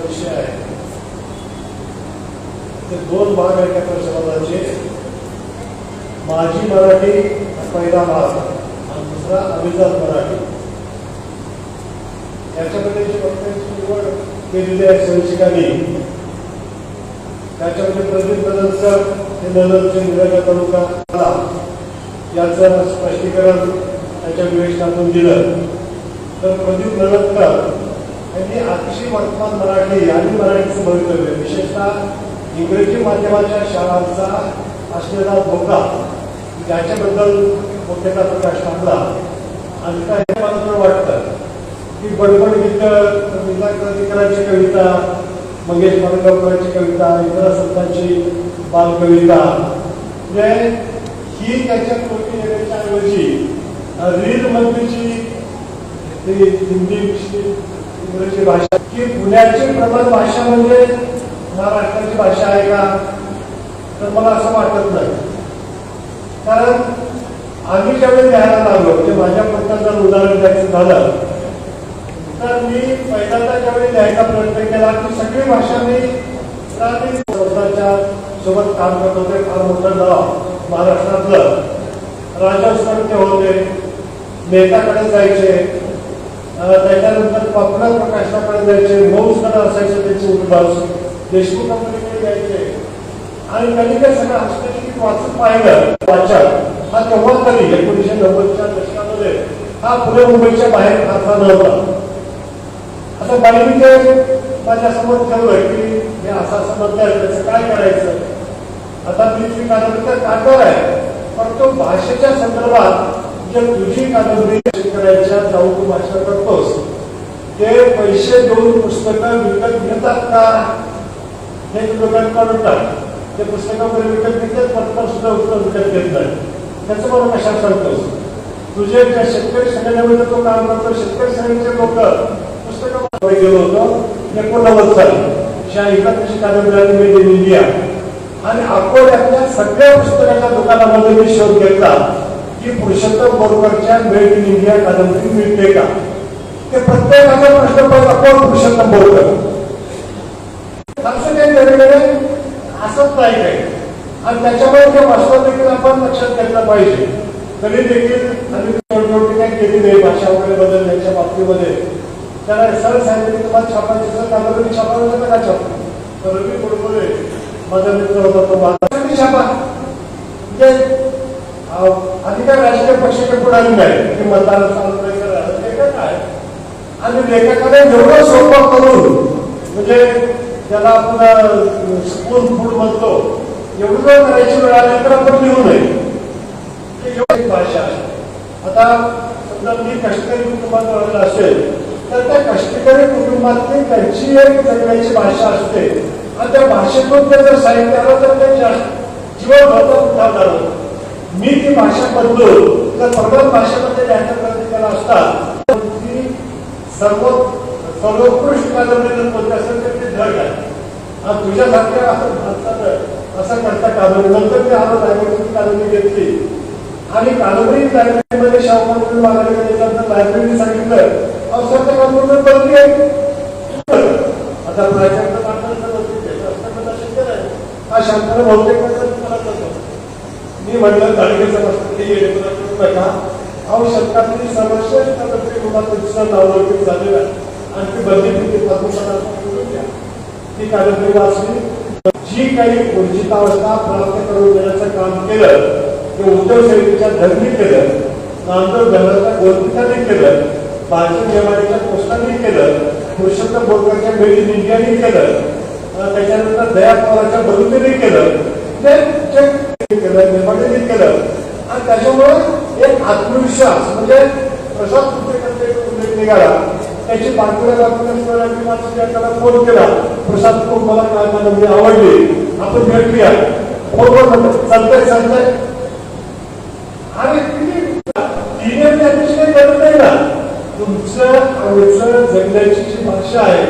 विषय आहे ते दोन भाग आहेत त्या परिषदाचे माझी मराठी पहिला भाग आणि दुसरा अभिजात मराठी. याच्यामध्ये जी वक्त्यांची निवड केलेली आहे संशिकांनी त्याच्यामध्ये प्रदीप नदरकर हे नदरचे निराजा तालुका आला याचं स्पष्टीकरण त्याच्या विवेचनातून दिलं. तर प्रदीप नळदकर यांनी अतिशय वर्तमान मराठी आणि मराठीचं भवितव्य विशेषतः इंग्रजी माध्यमाच्या शाळांचा असलेला धोका याच्याबद्दल मोठ्याचा प्रकाश टाकला. आणि काय मला तर वाटतं की बडबड मित्र कविता क्रांतिकारांची कविता मंगेश माडगावकरांची कविता इंदिरा संतांची बालकविता म्हणजे ही त्याच्या कृती येण्याच्या ऐवजी रील मंत्रीची हिंदी इंग्रजी भाषा. की पुण्याची प्रबल भाषा म्हणजे महाराष्ट्राची भाषा आहे का? तर मला असं वाटत नाही. कारण आम्ही ज्यावेळी लिहायला लागलो म्हणजे माझ्या पुस्तकात उदाहरण द्यायचं झालं तर मी पहिल्यांदा ज्यावेळी लिहायचा प्रयत्न केला की सगळी भाषा मी प्राथमिक संस्थांच्या सोबत काम करत होते फार मोठं नाव महाराष्ट्रातलं. राजस्थानचे होते नेताकडे जायचे त्याच्यानंतर पापडा प्रकाशनाकडे जायचे मौसकडे असायचे त्याचे उद्भास देशमुख कंपनीकडे जायचे. आणि त्यांनी काय सगळं हस्तलिखित वाचून पाहिलं वाचन. हा तेव्हा तरी एकोणीसशे नव्वदच्या दशकामध्ये हा पुणे मुंबईच्या बाहेर फारसा नव्हता. आता बालमीचे माझ्यासमोर ठेवलं की हे असं असं म्हणताय त्याचं काय करायचं? आता मी जी कादंबरी तर काढणार आहे पण तो भाषेच्या संदर्भात जे तुझी कादंबरी शेतकऱ्याच्या जाऊ तू भाषण करतोस ते पैसे देऊन पुस्तकं विकत घेतात का? हे लोकांना टाक ते पुस्तकामध्ये विकत घेतात पत्तर सुद्धा उत्तर विकत घेत नाही. त्याचं मला कशा सांगतोस तुझे ज्या शेतकरी संघटनेमध्ये तो काम करतो शेतकरी संघटनेचे लोक पुस्तकं गेलो होतो एकोणनव्वद साली शाही कशी कादंबरी मेड इन इंडिया आणि अकोल्यातल्या सगळ्या पुस्तकाच्या दुकानामध्ये मी शोध घेतला. की पुरुषोत्तम बोरकरच्या मेड इन इंडिया कादंबरी मिळते का? ते प्रत्येकाचा प्रश्न पडला कोण पुरुषोत्तम बोरकर असं काही वेगवेगळे असंच नाही काही. आणि त्याच्यामुळे ते वास्तव देखील आपण लक्षात घेतलं पाहिजे. तरी देखील आम्ही निवडणुकी काय केली नाही भाषा वगैरे बदल बदलण्याच्या बाबतीमध्ये. त्याला सर सांगितलं तुम्हाला छापायचं सर कादंबरी छापायचं होतं का छापा? तर रवी कुडकुले माझा मित्र होता तो छापा. म्हणजे अधिकार राजकीय पक्षाचे पुढारी नाही? की मतदार चालू करा ते काय आणि लेखकाने एवढं सोपं करून म्हणजे ज्याला आपण स्पून फूड म्हणतो एवढं जर करायची वेळ आली तर आपण लिहू नये. भाषा आता समजा मी कष्टकरी कुटुंबात राहिला असेल तर त्या कष्टकरी कुटुंबातली त्यांची एक जगण्याची भाषा असते. आणि त्या भाषेतून ते जर साहित्य आलं तर ते जास्त जीवन उठाव झालं. मी ती भाषा बदलून तर प्रबल भाषेमध्ये लिहायचा प्रयत्न असतात. ती सर्व सर्वोत्कृष्ट कादंबरी बोलते असेल तर ते धड आहे. आणि तुझ्यासारख्या असं भारतात असं करता कादंबरी नंतर मी आलो लायब्ररीची कादंबरी घेतली. आणि कादंबरी लायब्ररीमध्ये शाहू मागायला गेल्यानंतर लायब्ररीने सांगितलं अहो सर त्या कादंबरीवर बदली आहे. आता प्राचार्य माणसाचं बदली आहे. असं करणं शक्य नाही. हा शांतता बहुतेक वेळेला करतो मी म्हटलं तालुक्याचा मस्त ते येणे तुला सर्वश्रेष्ठ कादंबरी मला नावलौकिक झालेलं आहे. आणि ती बदली तुम्ही पद्मपदार्थ ती कादंबरी वाचली. जी काही ऊर्जितावस्था प्राप्त करून देण्याचं काम केलं ते उद्धव शैलीच्या धर्मी केलं नांदूर घराच्या गोरपिताने केलं बाजी नेवाडीच्या पोस्टांनी केलं पुरुषोत्तम बोरकरच्या मेड इन केलं त्याच्यानंतर दया पवारच्या बलुतेने केलं. ते केलं नेवाडीने केलं आणि त्याच्यामुळे एक आत्मविश्वास म्हणजे प्रसाद कुत्रेकरचा एक निघाला त्याची त्याला फोन केला प्रसाद खूप मला काय कादंबरी आवडली आपण भेटूया फोनवर चालतंय चालतंय आणि तिने त्याची काही गरज नाही ना तुमचं जगण्याची जी भाषा आहे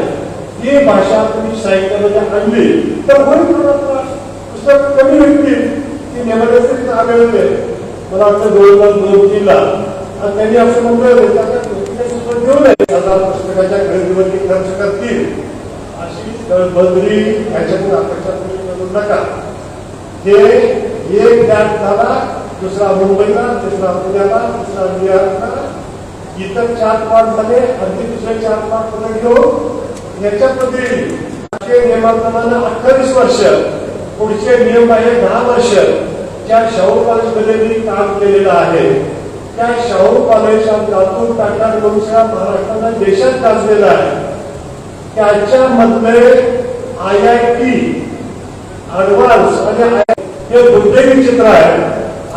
ती भाषा तुम्ही साहित्यामध्ये आणली तर होईल पुस्तक कमी होईल ती नेमण्यासाठी आढळते मला वाटतं दोन हजार दोन तीनला आणि त्यांनी असं म्हटलं देऊ नये हजार पुस्तकाच्या खरेदीवरती खर्च करतील. अशी बदली ह्याच्यातून अपेक्षा तुम्ही करू नका. हे एक ज्ञान झाला दुसरा मुंबईला दुसरा पुण्याला दुसरा न्यूयॉर्कला. इतर चार पाच झाले अगदी दुसरे चार पाच पुढे घेऊन. याच्यामध्ये राष्ट्रीय नियमाप्रमाणे अठ्ठावीस वर्ष. पुढचे नियम आहे दहा वर्ष. ज्या शाहू कॉलेजमध्ये मी काम केलेलं आहे त्या शाहू कॉलेज लातूर टाटा गोमशा महाराष्ट्रानं देशात गाजलेला आहे. त्याच्यामधले आय आय टी अडवान्स आणि हे दुर्दैवी चित्र आहे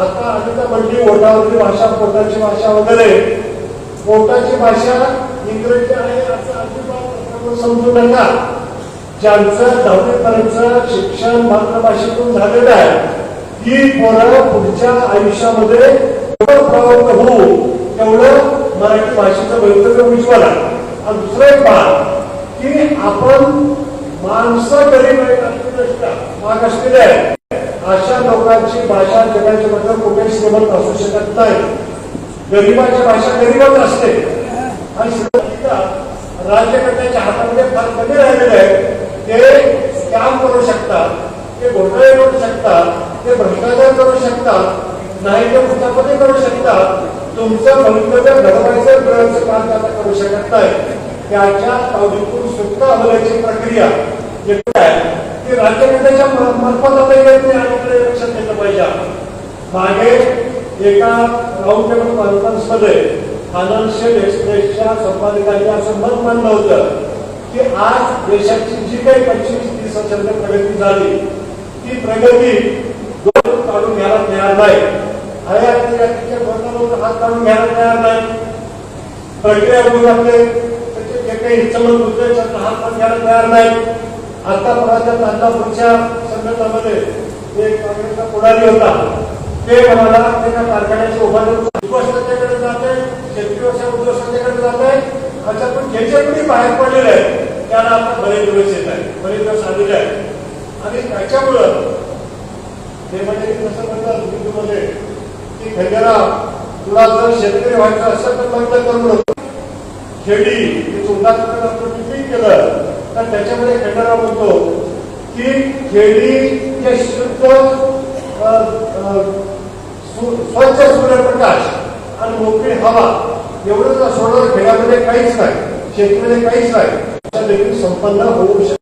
आता अनिता म्हणली ओटावरची भाषा पोटाची भाषा वगैरे. पोटाची भाषा इंग्रजी आहे असं अजिबात समजू नका. ज्यांचं दहावीपर्यंत शिक्षण मातृभाषेतून झालेलं आहे ती पोरं पुढच्या आयुष्यामध्ये एवढं प्रवृत्त होऊ तेवढं मराठी भाषेचं भवितव्य उज्ज्वल आहे आणि दुसरं एक बात की आपण माणसं गरीब माग असलेले आहे अशा लोकांची भाषा जगाच्या बद्दल कुठे श्रीमंत असू शकत नाही. गरिबाची भाषा गरीबच असते. आणि राज्यकर्त्याच्या हातामध्ये फार कमी राहिलेले आहे ते स्कॅम करू शकतात ते घोटाळे करू शकतात ते भ्रष्टाचार करू शकतात नाही ते मुक्तापती करू शकतात. तुमचं भवितव्य घडवायचं मिळवायचं काम त्याला करू शकत नाही. त्याच्या तावडीतून सुटका होण्याची प्रक्रिया जे काय ती राज्यकर्त्याच्या मार्फत आता येत नाही आणि लक्षात घेतलं पाहिजे. मागे एका राऊंड टेबल कॉन्फरन्समध्ये फायनान्शियल एक्सप्रेसच्या संपादकांनी असं मत मांडलं होतं. की आज देशाची जी काही पंचवीस तीस वर्षांची प्रगती झाली ती प्रगती डोळ्यातून काढून घ्यायला तयार नाही. हयातीच्या धोरणावर हात काढून घ्यायला तयार नाही. प्रक्रिया होऊ लागते त्याचे जे काही हिंसमत होते त्यांना हात पण घ्यायला तयार नाही. आतापर्यंत नागपूरच्या संघटनामध्ये एक काँग्रेसचा पुढारी होता ते मला त्याच्या कारखान्याची उभारणी उद्ध्वस्तांच्याकडे जाते शेतकरी उद्ध्वस्तांच्याकडे जाते अच्छा पण ज्याच्याकडे बाहेर पडलेले आहे त्याला आता बरेच दिवस येत आहे बरेच दिवस आलेले आहे आणि त्याच्यामुळं ते म्हणजे कसं म्हणतात हिंदूमध्ये की खंडेरा तुला जर शेतकरी व्हायचं असं तर लग्न करून खेडी हे उदाहरण केलं तर त्याच्यामध्ये खंडेराव म्हणतो की खेडी हे शुद्ध स्वच्छ सूर्यप्रकाश आणि मोकळी हवा एवढंच सोडलं खेळामध्ये काहीच नाही शेतीमध्ये काहीच नाही. संपन्न होऊ शकत